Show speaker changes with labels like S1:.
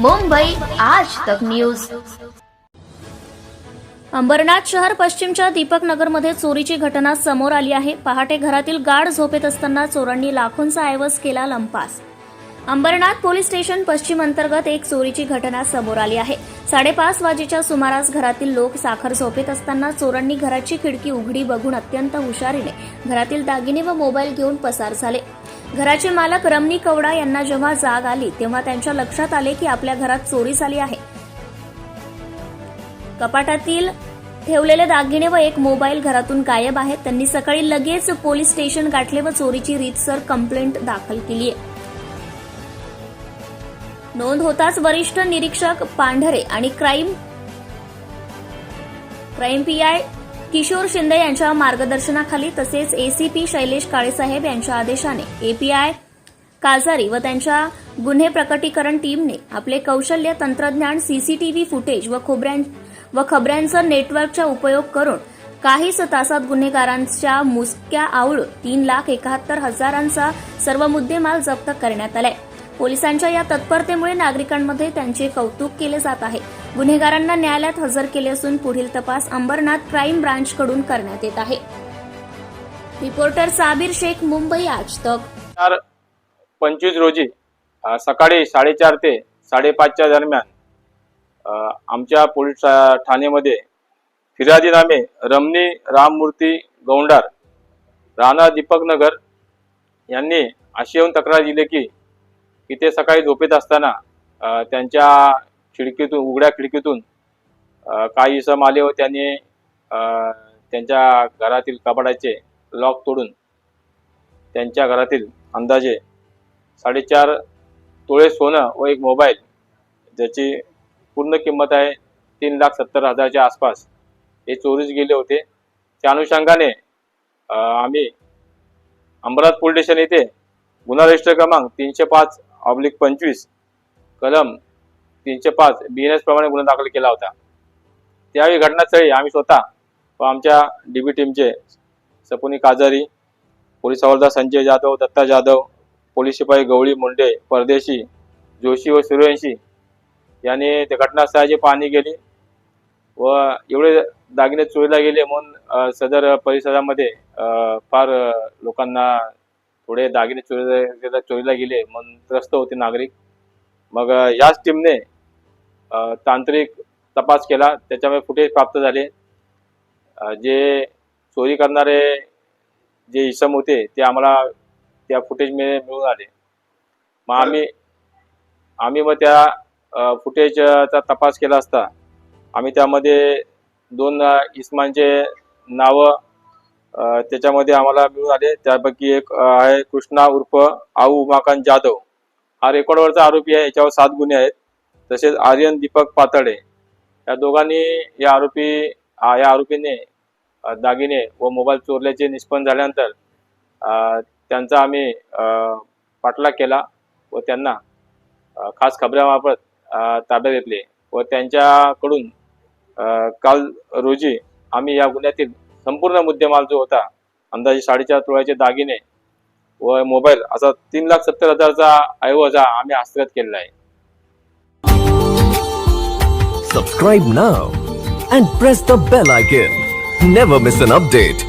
S1: मुंबई आज तक न्यूज अंबरनाथ शहर पश्चिमच्या दीपक नगरमध्ये चोरीची घटना समोर आली आहे. पहाटे घरातील गाढ झोपेत असताना चोरांनी लाखोंचा ऐवज केला लंपास. अंबरनाथ पोलीस स्टेशन पश्चिम अंतर्गत एक चोरीची घटना समोर आली आहे. साडेपाच वाजेच्या सुमारास घरातील लोक साखर झोपेत असताना चोरांनी घराची खिडकी उघडी बघून अत्यंत हुशारीने घरातील दागिने व मोबाईल घेऊन पसार झाले. घराचे मालक रमणी कवडा यांना जेव्हा जाग आली तेव्हा त्यांच्या लक्षात आले की आपल्या घरात चोरी झाली आहे. कपाटातील ठेवलेले दागिने व एक मोबाईल घरातून गायब आहेत. त्यांनी सकाळी लगेच पोलीस स्टेशन गाठले व चोरीची रीतसर कंप्लेंट दाखल केली आहे. नोंद होताच वरिष्ठ निरीक्षक पांढरे आणि crime crime PI Kishore Shinde यांच्या मार्गदर्शनाखाली तसेच एसीपी शैलेश काळेसाहेब यांच्या आदेशाने एपीआय काजारी व त्यांच्या गुन्हे प्रकटीकरण टीमने आपले कौशल्य तंत्रज्ञान सीसीटीव्ही फुटेज व खोबऱ्यां व खबऱ्यांचा नेटवर्कचा उपयोग करून काहीच तासात गुन्हेगारांच्या मुसक्या आवळून तीन लाख एकाहत्तर हजारांचा सर्व मुद्देमाल जप्त करण्यात आलाय. पोलिसांच्या या तत्परतेमुळे नागरिकांमध्ये त्यांचे कौतुक केले जात आहे. गुन्हेगारांना न्यायालयात हजर केले असून पुढील तपास अंबरनाथ क्राईम ब्रांचकडून करण्यात येत आहे. रिपोर्टर साबिर शेख मुंबई आज तक.
S2: पंचवीस रोजी सकाळी साडेचार ते साडेपाचच्या दरम्यान आमच्या पोलीस ठाणेमध्ये ठाण्यामध्ये फिर्यादीनामे रमणी राममूर्ती गौंडार राणा दीपक नगर यांनी अशी येऊन तक्रार दिली की की ते सकाळी झोपेत असताना त्यांच्या खिडकीतून उघड्या खिडकीतून काही इसम आले व त्यांनी त्यांच्या घरातील कपाडाचे लॉक तोडून त्यांच्या घरातील अंदाजे साडेचार तोळे सोनं व एक मोबाईल ज्याची पूर्ण किंमत आहे तीन लाख सत्तर हजारच्या आसपास हे चोरीस गेले होते. त्या अनुषंगाने आम्ही अंबरनाथ पोलीस स्टेशन येथे गुन्हा रजिस्टर क्रमांक तीनशे पाच ऑब्लिक पंचवीस कलम तीनशे पाच बी एन एस प्रमाणे गुन्हा दाखल केला होता. त्यावेळी घटनास्थळी आम्ही स्वतः व आमच्या डी बी टीमचे सपुनी काजारी पोलीस हवालदार संजय जाधव दत्ता जाधव पोलीस शिपाई गवळी मुंडे परदेशी जोशी व सूर्यवंशी यांनी त्या घटनास्थळाची पाहणी केली व एवढे दागिने चोरीला गेले म्हणून सदर परिसरामध्ये फार लोकांना थोडे दागिने चोरीला चोरीला गेले म्हणून त्रस्त होते नागरिक. मग याच टीमने तांत्रिक तपास केला. त्याच्यामुळे फुटेज प्राप्त झाले. जे चोरी करणारे जे इसम होते ते आम्हाला त्या फुटेज मिळून आले. मग आम्ही आम्ही मग त्या फुटेजचा तपास केला असता. आम्ही त्यामध्ये दोन इसमांचे नावं त्याच्यामध्ये आम्हाला मिळून आले. त्यापैकी एक आहे कृष्णा उर्फ आऊ उमाकांत जाधव. हा रेकॉर्डवरचा आरोपी आहे. याच्यावर सात गुन्हे आहेत. तसेच आर्यन दीपक पातळे. या दोघांनी या आरोपी या आरोपीने दागिने व मोबाईल चोरल्याचे निष्पन्न झाल्यानंतर त्यांचा आम्ही पाठलाग केला व त्यांना खास खबऱ्यामार्फत ताब्यात घेतले व त्यांच्याकडून काल रोजी आम्ही या गुन्ह्यातील संपूर्ण मुद्देमाल जो होता अंदाजे साडेचार तोळ्याचे दागिने व मोबाईल असा तीन लाख सत्तर हजारचा ऐवज हा आम्ही हस्तगत केलेला आहे.
S3: Subscribe now and press the bell icon never miss an update